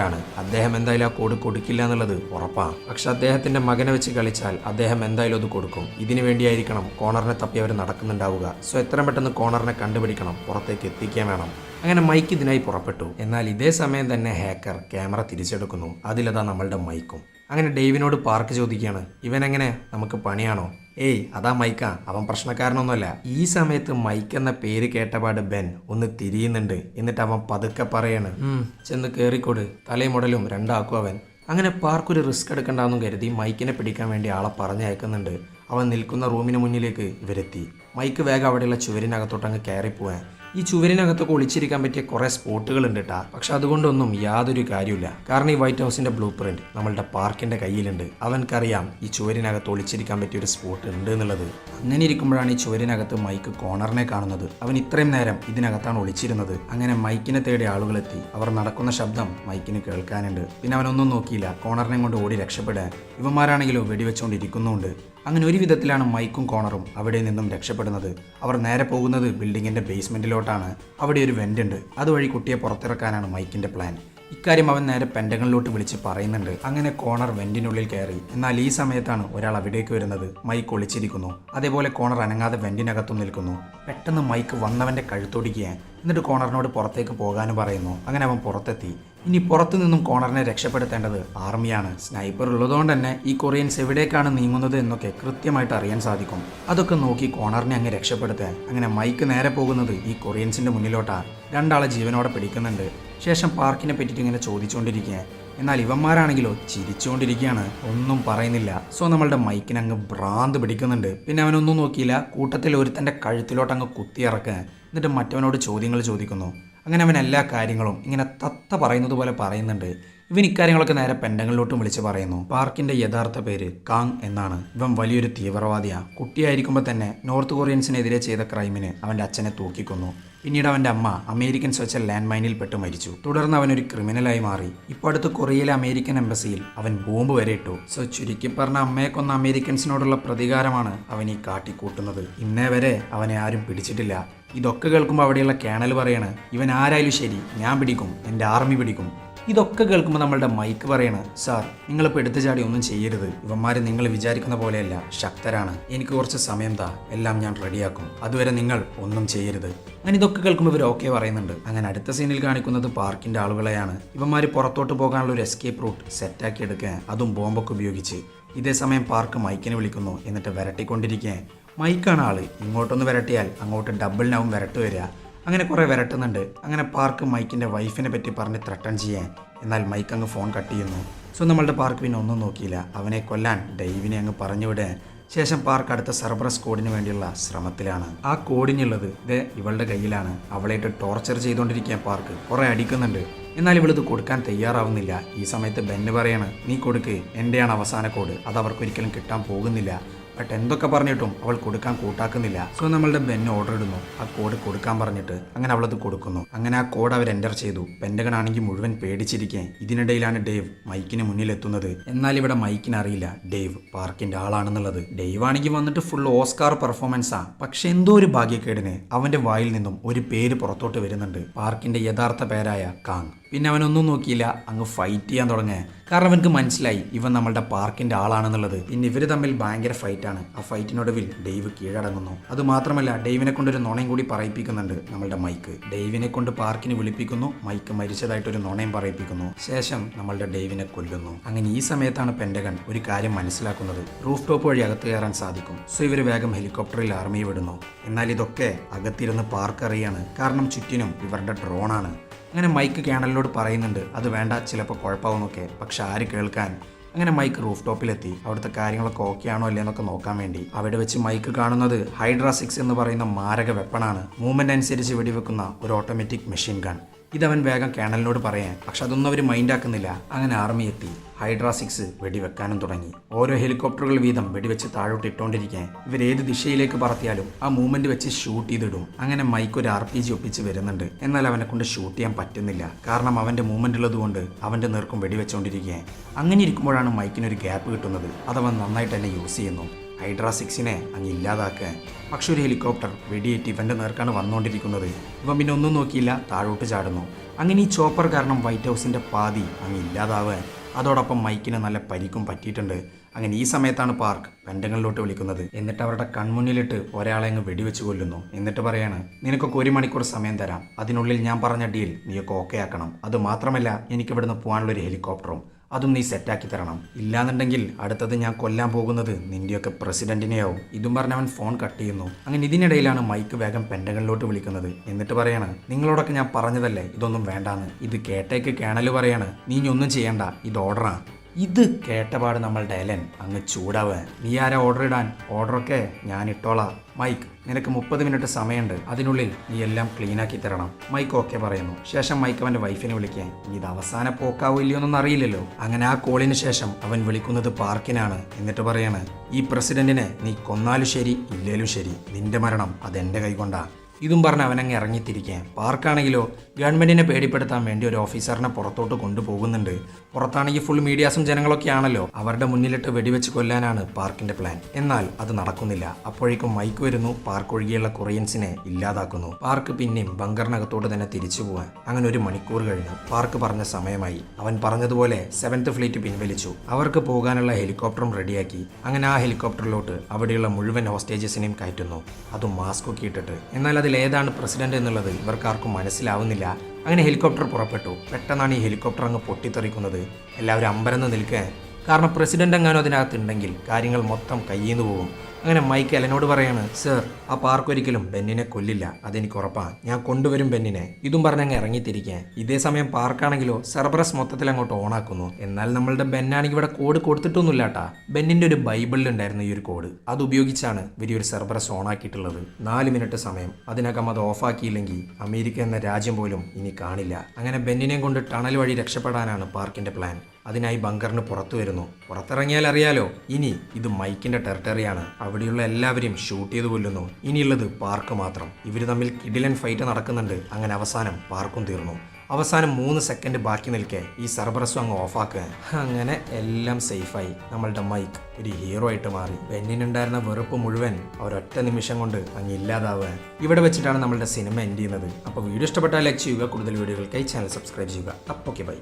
ആണ്. അദ്ദേഹം എന്തായാലും ആ കോഡ് കൊടുക്കില്ല എന്നുള്ളത് ഉറപ്പാണ് പക്ഷെ അദ്ദേഹത്തിന്റെ മകനെ വെച്ച് കളിച്ചാൽ അദ്ദേഹം എന്തായാലും അത് കൊടുക്കും. ഇതിനു വേണ്ടിയായിരിക്കണം കോണറിനെ തപ്പി അവർ നടക്കുന്നുണ്ടാവുക. സോ എത്രയും പെട്ടെന്ന് കോണറിനെ കണ്ടുപിടിക്കണം. പുറത്തേക്ക് എത്തിക്കാൻ വേണം. അങ്ങനെ മൈക്ക് ഇതിനായി പുറപ്പെട്ടു. എന്നാൽ ഇതേ സമയം തന്നെ ഹാക്കർ ക്യാമറ തിരിച്ചെടുക്കുന്നു. അതിലതാ നമ്മളുടെ മൈക്കും അങ്ങനെ ഡേവിനോട് പാർക്ക് ചോദിക്കുകയാണ് ഇവനെങ്ങനെ? നമുക്ക് പണിയാണോ? ഏയ് അതാ മൈക്കാ അവൻ പ്രശ്നക്കാരനൊന്നുമല്ല. ഈ സമയത്ത് മൈക്ക് എന്ന പേര് കേട്ടപാട് ബെൻ ഒന്ന് തിരിയുന്നുണ്ട്. എന്നിട്ട് അവൻ പതുക്കെ പറയാണ് "ഉം, ചെന്ന് കേറിക്കോട്. തലയും രണ്ടാക്കും അവൻ. അങ്ങനെ പാർക്ക് ഒരു റിസ്ക് എടുക്കണ്ടെന്നും കരുതി മൈക്കിനെ പിടിക്കാൻ വേണ്ടി ആളെ പറഞ്ഞയക്കുന്നുണ്ട്. അവൻ നിൽക്കുന്ന റൂമിന് മുന്നിലേക്ക് ഇവരെത്തി. മൈക്ക് വേഗം അവിടെയുള്ള ചുവരിനകത്തോട്ട് അങ്ങ് കയറിപ്പോവാൻ ഈ ചുവരിനകത്തൊക്കെ ഒളിച്ചിരിക്കാൻ പറ്റിയ കുറേ സ്പോട്ടുകൾ ഉണ്ട് കേട്ടാ പക്ഷെ അതുകൊണ്ടൊന്നും യാതൊരു കാര്യമില്ല കാരണം ഈ വൈറ്റ് ഹൗസിന്റെ ബ്ലൂ പ്രിന്റ് നമ്മളുടെ പാർക്കിന്റെ കയ്യിലുണ്ട്. അവൻക്കറിയാം ഈ ചുവരിനകത്ത് ഒളിച്ചിരിക്കാൻ പറ്റിയ ഒരു സ്പോട്ട് ഉണ്ട് എന്നുള്ളത്. അങ്ങനെ ഇരിക്കുമ്പോഴാണ് ഈ ചുവരിനകത്ത് മൈക്ക് കോണറിനെ കാണുന്നത്. അവൻ ഇത്രയും നേരം ഇതിനകത്താണ് ഒളിച്ചിരുന്നത്. അങ്ങനെ മൈക്കിനെ തേടി ആളുകളെത്തി. അവർ നടക്കുന്ന ശബ്ദം മൈക്കിന് കേൾക്കാനുണ്ട്. പിന്നെ അവനൊന്നും നോക്കിയില്ല. കോണറിനെ കൊണ്ട് ഓടി രക്ഷപ്പെടാൻ. ഇവന്മാരാണെങ്കിലോ വെടിവെച്ചുകൊണ്ടിരിക്കുന്നുമുണ്ട് അങ്ങനെ ഒരു വിധത്തിലാണ് മൈക്കും കോണറും അവിടെ നിന്നും രക്ഷപ്പെടുന്നത്. അവർ നേരെ പോകുന്നത് ബിൽഡിങ്ങിന്റെ ബേസ്മെന്റിലോട്ടാണ് അവിടെ ഒരു വെന്റ് ഉണ്ട്. അതുവഴി കുട്ടിയെ പുറത്തിറക്കാനാണ് മൈക്കിന്റെ പ്ലാൻ ഇക്കാര്യം അവൻ നേരെ പെൻഡങ്ങളിലോട്ട് വിളിച്ച് പറയുന്നുണ്ട്. അങ്ങനെ കോണർ വെന്റിനുള്ളിൽ കയറി. എന്നാൽ ഈ സമയത്താണ് ഒരാൾ അവിടേക്ക് വരുന്നത്. മൈക്ക് ഒളിച്ചിരിക്കുന്നു. അതേപോലെ കോണർ അനങ്ങാതെ വെന്റിനകത്തും നിൽക്കുന്നു. പെട്ടെന്ന് മൈക്ക് വന്നവന്റെ കഴുത്തൊടിക്കുകയാണ് എന്നിട്ട് കോണറിനോട് പുറത്തേക്ക് പോകാനും പറയുന്നു. അങ്ങനെ അവൻ പുറത്തെത്തി. ഇനി പുറത്തു നിന്നും കോണറിനെ രക്ഷപ്പെടുത്തേണ്ടത് ആർമിയാണ്. സ്നൈപ്പർ ഉള്ളതുകൊണ്ട് തന്നെ ഈ കൊറിയൻസ് എവിടേക്കാണ് നീങ്ങുന്നത് എന്നൊക്കെ കൃത്യമായിട്ട് അറിയാൻ സാധിക്കും. അതൊക്കെ നോക്കി കോണറിനെ അങ്ങ് രക്ഷപ്പെടുത്താൻ. അങ്ങനെ മൈക്ക് നേരെ പോകുന്നത് ഈ കൊറിയൻസിന്റെ മുന്നിലോട്ടാണ് രണ്ടാളെ ജീവനോടെ പിടിക്കുന്നുണ്ട്. ശേഷം പാർക്കിനെ പറ്റിയിട്ട് ഇങ്ങനെ ചോദിച്ചുകൊണ്ടിരിക്കുക എന്നാൽ ഇവന്മാരാണെങ്കിലോ ചിരിച്ചുകൊണ്ടിരിക്കുകയാണ് ഒന്നും പറയുന്നില്ല. സോ നമ്മളുടെ മൈക്കിന് അങ്ങ് ഭ്രാന്ത് പിടിക്കുന്നുണ്ട്. പിന്നെ അവനൊന്നും നോക്കിയില്ല. കൂട്ടത്തിൽ ഒരുത്തന്റെ കഴുത്തിലോട്ട് അങ്ങ് കുത്തിയിറക്കുക എന്നിട്ട് മറ്റവനോട് ചോദ്യങ്ങൾ ചോദിക്കുന്നു. അങ്ങനെ അവൻ എല്ലാ കാര്യങ്ങളും ഇങ്ങനെ തത്ത പറയുന്നത് പോലെ പറയുന്നുണ്ട്. ഇവൻ ഇക്കാര്യങ്ങളൊക്കെ നേരെ പെൻഡങ്ങളിലോട്ടും വിളിച്ച് പറയുന്നു. പാർക്കിന്റെ യഥാർത്ഥ പേര് കാങ് എന്നാണ്. ഇവൻ വലിയൊരു തീവ്രവാദിയാണ്. കുട്ടിയായിരിക്കുമ്പോൾ തന്നെ നോർത്ത് കൊറിയൻസിനെതിരെ ചെയ്ത ക്രൈമിന് അവന്റെ അച്ഛനെ തൂക്കിക്കൊന്നു. പിന്നീട് അവന്റെ അമ്മ അമേരിക്കൻ വെച്ച ലാൻഡ് മൈനിൽ പെട്ട് മരിച്ചു. തുടർന്ന് അവൻ ഒരു ക്രിമിനലായി മാറി. ഇപ്പോൾ അടുത്ത് കൊറിയയിലെ അമേരിക്കൻ എംബസിയിൽ അവൻ ബോംബ് വരെ ഇട്ടു. സോ ചുരുക്കി പറഞ്ഞ അമ്മയെ കൊന്ന അമേരിക്കൻസിനോടുള്ള പ്രതികാരമാണ് അവൻ ഈ കാട്ടിക്കൂട്ടുന്നത്. ഇന്നേ വരെ അവനെ ആരും പിടിച്ചിട്ടില്ല. ഇതൊക്കെ കേൾക്കുമ്പോൾ അവിടെയുള്ള കേണൽ പറയാണ് ഇവൻ ആരായാലും ശരി ഞാൻ പിടിക്കും എന്റെ ആർമി പിടിക്കും ഇതൊക്കെ കേൾക്കുമ്പോൾ നമ്മളുടെ മൈക്ക് പറയണ് സാർ നിങ്ങളിപ്പോൾ എടുത്തു ചാടി ഒന്നും ചെയ്യരുത്. ഇവന്മാര് നിങ്ങൾ വിചാരിക്കുന്ന പോലെയല്ല. ശക്തരാണ്. എനിക്ക് കുറച്ച് സമയം താ. എല്ലാം ഞാൻ റെഡിയാക്കും. അതുവരെ നിങ്ങൾ ഒന്നും ചെയ്യരുത്. അങ്ങനെ ഇതൊക്കെ കേൾക്കുമ്പോൾ ഇവർ ഓക്കെ പറയുന്നുണ്ട്. അങ്ങനെ അടുത്ത സീനിൽ കാണിക്കുന്നത് പാർക്കിന്റെ ആളുകളെയാണ്. ഇവന്മാര് പുറത്തോട്ട് പോകാനുള്ള ഒരു എസ്കേപ്പ് റൂട്ട് സെറ്റാക്കി എടുക്കാൻ അതും ബോംബൊക്കെ ഉപയോഗിച്ച്. ഇതേ സമയം പാർക്ക് മൈക്കിനെ വിളിക്കുന്നു. എന്നിട്ട് വിരട്ടിക്കൊണ്ടിരിക്കാൻ മൈക്കാണ് ആൾ. ഇങ്ങോട്ടൊന്ന് വരട്ടിയാൽ അങ്ങോട്ട് ഡബിളിനാവും വരട്ട് വരിക അങ്ങനെ കുറേ വരട്ടുന്നുണ്ട്. അങ്ങനെ പാർക്ക് മൈക്കിന്റെ വൈഫിനെ പറ്റി പറഞ്ഞ് ത്രട്ടൺ ചെയ്യാൻ. എന്നാൽ മൈക്ക് അങ്ങ് ഫോൺ കട്ട് ചെയ്യുന്നു. സോ നമ്മളുടെ പാർക്ക് പിന്നെ ഒന്നും നോക്കിയില്ല. അവനെ കൊല്ലാൻ ഡൈവിനെ അങ്ങ് പറഞ്ഞു വിടാൻ. ശേഷം പാർക്ക് അടുത്ത സർബറസ് കോഡിന് വേണ്ടിയുള്ള ശ്രമത്തിലാണ്. ആ കോഡിനുള്ളത് ഇത് ഇവളുടെ കയ്യിലാണ്. അവളായിട്ട് ടോർച്ചർ ചെയ്തുകൊണ്ടിരിക്കുക പാർക്ക്. കുറേ അടിക്കുന്നുണ്ട്. എന്നാൽ ഇവളിത് കൊടുക്കാൻ തയ്യാറാവുന്നില്ല. ഈ സമയത്ത് ബെന്ന് പറയാണ് നീ കൊടുക്ക്. എന്റെയാണ് അവസാന കോഡ്. അത് അവർക്കൊരിക്കലും കിട്ടാൻ പോകുന്നില്ല. ബട്ട് എന്തൊക്കെ പറഞ്ഞിട്ടും അവൾ കൊടുക്കാൻ കൂട്ടാക്കുന്നില്ല. സോ നമ്മളുടെ ബെന്ന് ഓർഡർ ഇടുന്നു. ആ കോഡ് കൊടുക്കാൻ പറഞ്ഞിട്ട് അങ്ങനെ അവളത് കൊടുക്കുന്നു. അങ്ങനെ ആ കോഡ് അവർ എന്റർ ചെയ്തു. പെൻഡഗൺ ആണെങ്കിൽ മുഴുവൻ പേടിച്ചിരിക്കേ ഇതിനിടയിലാണ് ഡേവ് മൈക്കിന് മുന്നിലെത്തുന്നത്. എന്നാൽ ഇവിടെ മൈക്കിന് അറിയില്ല. ഡേവ് പാർക്കിന്റെ ആളാണെന്നുള്ളത്. ഡേവ് ആണെങ്കിൽ വന്നിട്ട് ഫുൾ ഓസ്കാർ പെർഫോമൻസാ പക്ഷെ എന്തോ ഒരു ഭാഗ്യക്കേടിന് അവന്റെ വായിൽ നിന്നും ഒരു പേര് പുറത്തോട്ട് വരുന്നുണ്ട്. പാർക്കിന്റെ യഥാർത്ഥ പേരായ കാങ്. പിന്നെ അവനൊന്നും നോക്കിയില്ല. അങ്ങ് ഫൈറ്റ് ചെയ്യാൻ തുടങ്ങി. കാരണം അവനക്ക് മനസ്സിലായി ഇവൻ നമ്മളുടെ പാർക്കിന്റെ ആളാണെന്നുള്ളത്. പിന്നെ ഇവർ തമ്മിൽ ഭയങ്കര ഫൈറ്റാണ് ആ ഫൈറ്റിനൊടുവിൽ ഡെയ്വ് കീഴടങ്ങുന്നു. അത് മാത്രമല്ല ഡെയ്വിനെ ഒരു നുണയും കൂടി പറയിപ്പിക്കുന്നുണ്ട് നമ്മളുടെ മൈക്ക്. ഡെയ്വിനെ കൊണ്ട് പാർക്കിന് വിളിപ്പിക്കുന്നു മൈക്ക് മരിച്ചതായിട്ട് ഒരു നുണയും പറയിപ്പിക്കുന്നു. ശേഷം നമ്മളുടെ ഡെയ്വിനെ കൊല്ലുന്നു. അങ്ങനെ ഈ സമയത്താണ് പെൻഡഗൺ ഒരു കാര്യം മനസ്സിലാക്കുന്നത്. റൂഫ് ടോപ്പ് വഴി അകത്ത് കയറാൻ സാധിക്കും. സോ ഇവർ വേഗം ഹെലികോപ്റ്ററിൽ ആർമി വിടുന്നു. എന്നാൽ ഇതൊക്കെ അകത്തിരുന്ന് പാർക്ക് അറിയാണ്. കാരണം ചുറ്റിനും ഇവരുടെ ഡ്രോണാണ് അങ്ങനെ മൈക്ക് ക്യാനലിനോട് പറയുന്നുണ്ട് അത് വേണ്ട ചിലപ്പോൾ കുഴപ്പമാവുന്നൊക്കെ പക്ഷെ ആര് കേൾക്കാൻ? അങ്ങനെ മൈക്ക് റൂഫ് ടോപ്പിലെത്തി അവിടുത്തെ കാര്യങ്ങളൊക്കെ ഓക്കെ ആണോ അല്ലേ എന്നൊക്കെ നോക്കാൻ വേണ്ടി. അവിടെ വെച്ച് മൈക്ക് കാണുന്നത് ഹൈഡ്രാസിക്സ് എന്ന് പറയുന്ന മാരക വെപ്പണാണ്. മൂവ്മെന്റ് അനുസരിച്ച് വെടിവെക്കുന്ന ഒരു ഓട്ടോമാറ്റിക് മെഷീൻ ഗൺ. ഇതവൻ വേഗം കേണലിനോട് പറയാൻ പക്ഷെ അതൊന്നും അവർ മൈൻഡാക്കുന്നില്ല അങ്ങനെ ആർമി എത്തി. ഹൈഡ്രാ സിക്സ് വെടിവെക്കാനും തുടങ്ങി. ഓരോ ഹെലികോപ്റ്ററുകൾ വീതം വെടിവെച്ച് താഴോട്ട് ഇട്ടുകൊണ്ടിരിക്കാൻ ഇവർ ഏത് ദിശയിലേക്ക് പറത്തിയാലും ആ മൂവ്മെന്റ് വെച്ച് ഷൂട്ട് ചെയ്തിടും. അങ്ങനെ മൈക്ക് ഒരു ആർ പി ജി ഒപ്പിച്ച് വരുന്നുണ്ട്. എന്നാൽ അവനെ കൊണ്ട് ഷൂട്ട് ചെയ്യാൻ പറ്റുന്നില്ല. കാരണം അവന്റെ മൂവ്മെന്റ് ഉള്ളത് കൊണ്ട് അവന്റെ നേർക്കും വെടിവെച്ചുകൊണ്ടിരിക്കാൻ അങ്ങനെ ഇരിക്കുമ്പോഴാണ് മൈക്കിനൊരു ഗ്യാപ്പ് കിട്ടുന്നത്. അതവൻ നന്നായിട്ട് തന്നെ യൂസ് ചെയ്യുന്നു. ഹൈഡ്രാ സിക്സിനെ അങ്ങ് ഇല്ലാതാക്കാൻ. പക്ഷെ ഒരു ഹെലികോപ്റ്റർ വെടിയേറ്റ് ഇവന്റെ നേർക്കാണ് വന്നുകൊണ്ടിരിക്കുന്നത്. ഇവൻ പിന്നെ ഒന്നും നോക്കിയില്ല താഴോട്ട് ചാടുന്നു. അങ്ങനെ ഈ ചോപ്പർ കാരണം വൈറ്റ് ഹൗസിന്റെ പാതി അങ്ങ് ഇല്ലാതാവാൻ അതോടൊപ്പം മൈക്കിന് നല്ല പരിക്കും പറ്റിയിട്ടുണ്ട്. അങ്ങനെ ഈ സമയത്താണ് പാർക്ക് പെൻഡങ്ങളിലോട്ട് വിളിക്കുന്നത്. എന്നിട്ട് അവരുടെ കൺമുന്നിലിട്ട് ഒരാളെ അങ്ങ് വെടിവെച്ച് കൊല്ലുന്നു. എന്നിട്ട് പറയാണ് നിനക്കൊക്കെ ഒരു മണിക്കൂർ സമയം തരാം. അതിനുള്ളിൽ ഞാൻ പറഞ്ഞ ഡീൽ നീയൊക്കെ ഓക്കെ ആക്കണം. അത് മാത്രമല്ല എനിക്കിവിടുന്ന് പോകാനുള്ളൊരു ഹെലികോപ്റ്ററും. അതും നീ സെറ്റാക്കി തരണം. ഇല്ലാന്നുണ്ടെങ്കിൽ അടുത്തത് ഞാൻ കൊല്ലാൻ പോകുന്നത് നിന്റെയൊക്കെ പ്രസിഡന്റിനെയാവും. ഇതും പറഞ്ഞവൻ ഫോൺ കട്ട് ചെയ്യുന്നു. അങ്ങനെ ഇതിനിടയിലാണ് മൈക്ക് വേഗം പെൻഡകളിലോട്ട് വിളിക്കുന്നത്. എന്നിട്ട് പറയാണ് നിങ്ങളോടൊക്കെ ഞാൻ പറഞ്ഞതല്ലേ? ഇതൊന്നും വേണ്ടാന്ന്. ഇത് കേട്ടേക്ക് കേണൽ പറയാണ്. നീ ഇനി ഒന്നും ചെയ്യണ്ട. ഇത് ഓർഡറാണ് ഇത് കേട്ടപാട് നമ്മളുടെ എലൻ അങ്ങ് ചൂടാവുക നീ ആരാ ഓർഡർ ഇടാൻ? ഓർഡറൊക്കെ ഞാൻ ഇട്ടോളാം. മൈക്ക് നിനക്ക് മുപ്പത് മിനിറ്റ് സമയമുണ്ട്. അതിനുള്ളിൽ നീ എല്ലാം ക്ലീനാക്കി തരണം. മൈക്ക് ഓക്കെ പറയുന്നു. ശേഷം മൈക്ക് അവന്റെ വൈഫിനെ വിളിക്കാൻ ഇത് അവസാന പോക്കാവോ ഇല്ലയോ എന്നൊന്നും അറിയില്ലല്ലോ. അങ്ങനെ ആ കോളിന് ശേഷം അവൻ വിളിക്കുന്നത് പാർക്കിനാണ്. എന്നിട്ട് പറയാണ് ഈ പ്രസിഡന്റിനെ നീ കൊന്നാലും ശരി ഇല്ലേലും ശരി. നിന്റെ മരണം അതെന്റെ കൈകൊണ്ടാ. ഇതും പറഞ്ഞ് അവനങ്ങ് ഇറങ്ങിത്തിരിക്കാൻ പാർക്കാണെങ്കിലോ ഗവൺമെന്റിനെ പേടിപ്പെടുത്താൻ വേണ്ടി ഒരു ഓഫീസറിനെ പുറത്തോട്ട് കൊണ്ടുപോകുന്നുണ്ട്. പുറത്താണെങ്കിൽ ഫുൾ മീഡിയാസും ജനങ്ങളൊക്കെ ആണല്ലോ. അവരുടെ മുന്നിലിട്ട് വെടിവെച്ച് കൊല്ലാനാണ് പാർക്കിന്റെ പ്ലാൻ എന്നാൽ അത് നടക്കുന്നില്ല. അപ്പോഴേക്കും മൈക്ക് വരുന്നു. പാർക്ക് ഒഴികെയുള്ള കൊറിയൻസിനെ ഇല്ലാതാക്കുന്നു. പാർക്ക് പിന്നെയും ബങ്കറിനകത്തോട്ട് തന്നെ തിരിച്ചു പോവാൻ അങ്ങനെ ഒരു മണിക്കൂർ കഴിഞ്ഞു. പാർക്ക് പറഞ്ഞ സമയമായി. അവൻ പറഞ്ഞതുപോലെ സെവൻത് ഫ്ലീറ്റ് പിൻവലിച്ചു. അവർക്ക് പോകാനുള്ള ഹെലികോപ്റ്ററും റെഡിയാക്കി. അങ്ങനെ ആ ഹെലികോപ്റ്ററിലോട്ട് അവിടെയുള്ള മുഴുവൻ ഹോസ്റ്റേജസിനെയും കയറ്റുന്നു. അതും മാസ്ക് ഒക്കെ ഇട്ടിട്ട്. എന്നാൽ അതിൽ ഏതാണ് പ്രസിഡന്റ് എന്നുള്ളത് ഇവർക്കാർക്കും മനസ്സിലാവുന്നില്ല. അങ്ങനെ ഹെലികോപ്റ്റർ പുറപ്പെട്ടു. പെട്ടെന്നാണ് ഈ ഹെലികോപ്റ്റർ അങ്ങ് പൊട്ടിത്തെറിക്കുന്നത്. എല്ലാവരും അമ്പരന്ന് നിൽക്കുക കാരണം പ്രസിഡന്റ് എങ്ങാനും അതിനകത്തുണ്ടെങ്കിൽ കാര്യങ്ങൾ മൊത്തം കയ്യിൽ നിന്ന് പോകും. അങ്ങനെ മൈക്ക് അലനോട് പറയാണ് സർ ആ പാർക്ക് ഒരിക്കലും ബെന്നിനെ കൊല്ലില്ല. അതെനിക്ക് ഉറപ്പാണ് ഞാൻ കൊണ്ടുവരും ബെന്നിനെ. ഇതും പറഞ്ഞങ്ങ് ഇറങ്ങിത്തിരിക്കാൻ. ഇതേ സമയം പാർക്കാണെങ്കിലോ സെർബറസ് മൊത്തത്തിൽ അങ്ങോട്ട് ഓണാക്കുന്നു എന്നാൽ നമ്മളുടെ ബെന്നാണെങ്കിൽ ഇവിടെ കോഡ് കൊടുത്തിട്ടൊന്നുമില്ല കേട്ടാ ബെന്നിന്റെ ഒരു ബൈബിളിൽ ഉണ്ടായിരുന്ന ഈ ഒരു കോഡ് അത് ഉപയോഗിച്ചാണ് വലിയൊരു സെർബറസ് ഓണാക്കിയിട്ടുള്ളത് നാല് മിനിറ്റ് സമയം. അതിനകം അത് ഓഫാക്കിയില്ലെങ്കിൽ അമേരിക്ക എന്ന രാജ്യം പോലും ഇനി കാണില്ല. അങ്ങനെ ബെന്നിനെ കൊണ്ട് ടണൽ വഴി രക്ഷപ്പെടാനാണ് പാർക്കിന്റെ പ്ലാൻ അതിനായി ബങ്കറിന് പുറത്തു വരുന്നു. പുറത്തിറങ്ങിയാൽ അറിയാലോ ഇനി ഇത് മൈക്കിന്റെ ടെറിട്ടറിയാണ്. അവിടെയുള്ള എല്ലാവരെയും ഷൂട്ട് ചെയ്ത് കൊല്ലുന്നു. ഇനിയുള്ളത് പാർക്ക് മാത്രം. ഇവർ തമ്മിൽ കിഡിലൻ ഫൈറ്റ് നടക്കുന്നുണ്ട്. അങ്ങനെ അവസാനം പാർക്കും തീർന്നു. അവസാനം മൂന്ന് സെക്കൻഡ് ബാക്കി നിൽക്കെ ഈ സർബറസും അങ്ങ് ഓഫാക്കുക അങ്ങനെ എല്ലാം സേഫായി. നമ്മളുടെ മൈക്ക് ഒരു ഹീറോ ആയിട്ട് മാറി. ബെന്നിനുണ്ടായിരുന്ന വെറുപ്പ് മുഴുവൻ ഒരൊറ്റ നിമിഷം കൊണ്ട് അങ്ങ് ഇല്ലാതാവുക. ഇവിടെ വെച്ചിട്ടാണ് നമ്മളുടെ സിനിമ എൻഡ് ചെയ്യുന്നത്. അപ്പോൾ വീഡിയോ ഇഷ്ടപ്പെട്ടാൽ ലൈക്ക് ചെയ്യുക. കൂടുതൽ വീഡിയോകൾക്കായി ചാനൽ സബ്സ്ക്രൈബ് ചെയ്യുക. അപ്പോൾ ബൈ